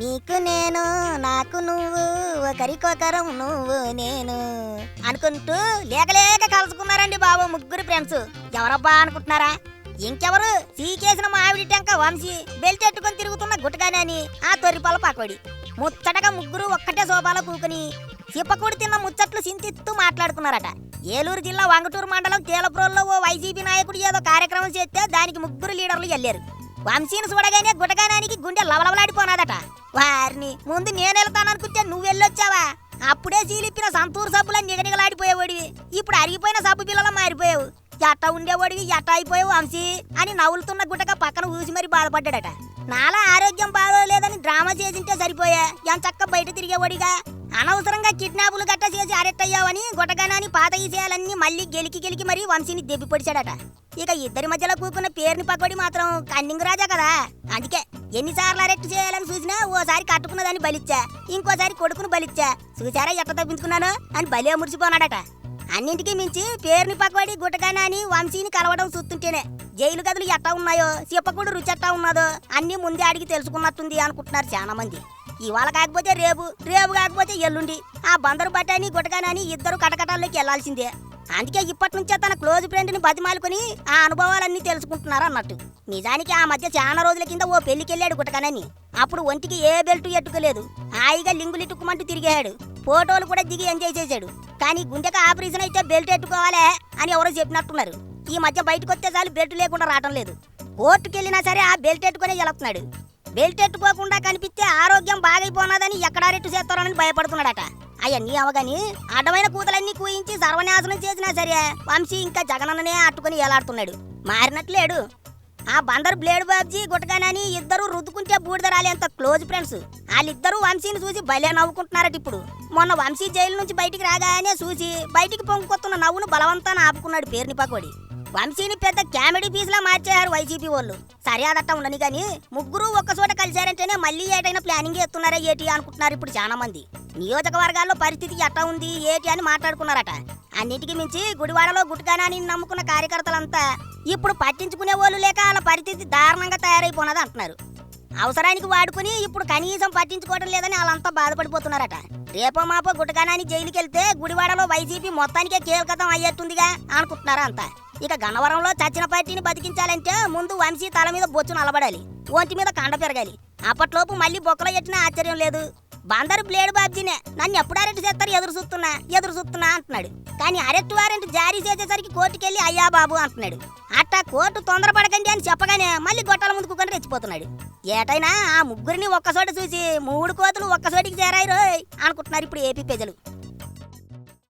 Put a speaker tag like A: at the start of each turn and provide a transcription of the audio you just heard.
A: నీకు నేను నాకు నువ్వు ఒకరికొకరం నువ్వు నేను అనుకుంటూ లేకలేక కలుసుకున్నారండి బాబు ముగ్గురు ఫ్రెండ్స్ ఎవరబ్బా అనుకుంటున్నారా? ఇంకెవరు? సీకేసిన మామిడి టెంక వంశీ బెల్ట్ ఎట్టుకొని తిరుగుతున్న గుట్టగానే ఆ తొర్రిపాల పాకోడి ముచ్చటగా ముగ్గురు ఒక్కటే శోభాలో కూకుని చిప్పకూడి తిన్న ముచ్చట్లు సింతిత్తు మాట్లాడుకున్నారట. ఏలూరు జిల్లా వంగటూరు మండలం తేలప్రోల్లో ఓ వైసీపీ నాయకుడు ఏదో కార్యక్రమం చేస్తే దానికి ముగ్గురు లీడర్లు వెళ్ళారు వంశీని చూడగానే గుటగానానికి గుండె లవలవలాడిపోనాదట. వారిని ముందు నేను వెళ్తాననుకుంటే నువ్వు వెళ్ళొచ్చావా? అప్పుడే సీలిప్పిన సంతూరు సబ్బులా నిగనిగలాడిపోయేవాడివి. ఇప్పుడు అరిగిపోయిన సబ్బు పిల్లలు మారిపోయావు. ఎట్ట ఉండేవాడివి ఎట్ట అయిపోయావు వంశీ? అని నవ్వులుతున్న గుట్టక పక్కన ఊసి మరి బాధపడ్డాడట. నాలా ఆరోగ్యం బాగోలేదని డ్రామా చేసింటే సరిపోయా. ఎంచక్క బయట తిరిగేవాడిగా. అనవసరంగా కిడ్నాపులు గట్ట చేసి అరెస్ట్ అయ్యావని గుటగానాని పాత ఈసేయాలన్నీ మళ్ళీ గెలికి గెలికి మరీ వంశీని దెబ్బి పొడిచాడట. ఇక ఇద్దరి మధ్యలో కూకున్న పేరుని పకోడి మాత్రం కన్నింగ్ రాజా కదా? అందుకే ఎన్నిసార్లు అరెస్ట్ చేయాలని చూసినా ఓసారి కట్టుకున్నదాన్ని బలిచ్చా. ఇంకోసారి కొడుకును బలిచ్చా. చూసారా ఎట్ట తప్పించుకున్నాను అని బలే మురిసిపోనాడట. అన్నింటికి మించి పేరుని పక్కబడి గుట్టగానా అని వంశీని కలవడం చూస్తుంటేనే జైలు గదులు ఎట్టా ఉన్నాయో చెప్పకూడు రుచి ఎట్టా ఉన్నదో అన్ని ముందే అడిగి తెలుసుకున్నట్టుంది అనుకుంటున్నారు చాలా మంది ఇవాళ కాకపోతే రేపు రేపు కాకపోతే ఎల్లుండి. ఆ బందరు బట్టాని గుటకానని ఇద్దరు కటకటాల్లోకి వెళ్ళాల్సిందే. అందుకే ఇప్పటి నుంచే తన క్లోజ్ ఫ్రెండ్ని బతిమాలుకొని ఆ అనుభవాలన్నీ తెలుసుకుంటున్నారు అన్నట్టు. నిజానికి ఆ మధ్య చాలా రోజుల కింద ఓ పెళ్ళికి వెళ్ళాడు గుట్టకనని అప్పుడు ఒంటికి ఏ బెల్ట్ ఎట్టుకోలేదు. హాయిగా లింగులు ఇట్టుకుమంటూ తిరిగాడు ఫోటోలు కూడా దిగి ఎంజాయ్ చేశాడు. కానీ గుండెకి ఆపరేషన్ అయితే బెల్ట్ ఎట్టుకోవాలే అని ఎవరో చెప్పినట్టున్నారు. ఈ మధ్య బయటకు వస్తే చాలు బెల్ట్ లేకుండా రావటం లేదు. కోర్టుకి వెళ్ళినా సరే ఆ బెల్ట్ ఎట్టుకునే వెళ్తున్నాడు. బెల్ట్ ఎట్టుకోకుండా కనిపిస్తే ఆరోగ్యం బాగైపోనాదని ఎక్కడా రెట్టు చేస్తారోనని భయపడుతున్నాడట. అవన్నీ అవగాని అడ్డమైన కూతలన్నీ కూయించి సర్వనాశనం చేసినా సరే వంశీ ఇంకా జగనన్ననే అట్టుకుని ఏలాడుతున్నాడు. మారినట్లేడు ఆ బందరు బ్లేడ్ బాబ్జీ గుట్టగానని ఇద్దరు రుద్దుకుంటే బూడిద రాలేంత క్లోజ్ ఫ్రెండ్స్. వాళ్ళిద్దరూ వంశీని చూసి భలే నవ్వుకుంటున్నారట ఇప్పుడు. మొన్న వంశీ జైలు నుంచి బయటికి రాగానే చూసి బయటికి పొంగుకొస్తున్న నవ్వును బలవంతాన ఆపుకున్నాడు పేరుని పకోడి. వంశీని పెద్ద కామెడీ పీస్లా మార్చేశారు వైసీపీ వాళ్ళు. సరే అదట్ట ఉండని కానీ ముగ్గురు ఒక్కచోట కలిశారంటేనే మళ్ళీ ఏటైనా ప్లానింగ్ చేస్తున్నారా ఏటి అనుకుంటున్నారు ఇప్పుడు చాలా మంది నియోజకవర్గాల్లో పరిస్థితి ఎట్టా ఉంది ఏటి అని మాట్లాడుకున్నారట. అన్నిటికీ మించి గుడివాడలో గుట్కానాని నమ్ముకున్న కార్యకర్తలంతా ఇప్పుడు పట్టించుకునే వాళ్ళు లేక వాళ్ళ పరిస్థితి దారుణంగా తయారైపోనది అంటున్నారు. అవసరానికి వాడుకుని ఇప్పుడు కనీసం పట్టించుకోవడం లేదని వాళ్ళంతా బాధపడిపోతున్నారట. రేపో మాపో గుట్టగానాని జైలుకి వెళ్తే గుడివాడలో వైసీపీ మొత్తానికే కీలకతం అయ్యేట్టుందిగా అనుకుంటున్నారా అంతా. ఇక గన్నవరంలో చచ్చిన పార్టీని బతికించాలంటే ముందు వంశీ తల మీద బొచ్చు నలబడాలి ఒంటి మీద కండ పెరగాలి. అప్పట్లోపు మళ్ళీ బొక్కలో ఎట్టినా ఆశ్చర్యం లేదు. బందరు బ్లేడ్ బాబ్జీనే. నన్ను ఎప్పుడు అరెస్ట్ చేస్తారు? ఎదురు చూస్తున్నా ఎదురు చూస్తున్నా అంటున్నాడు. కానీ అరెస్ట్ వారెంట్ జారీ చేసేసరికి కోర్టుకెళ్ళి అయ్యా బాబు అంటున్నాడు. అట్టా కోర్టు తొందరపడకండి అని చెప్పగానే మళ్ళీ గొట్టాల ముందు కుక్కని రెచ్చిపోతున్నాడు. ఏటైనా ఆ ముగ్గురిని ఒక్కచోట చూసి మూడు కోతులు ఒక్కసోటికి చేరాయి రోయ్ అనుకుంటున్నారు ఇప్పుడు ఏపీ ప్రజలు.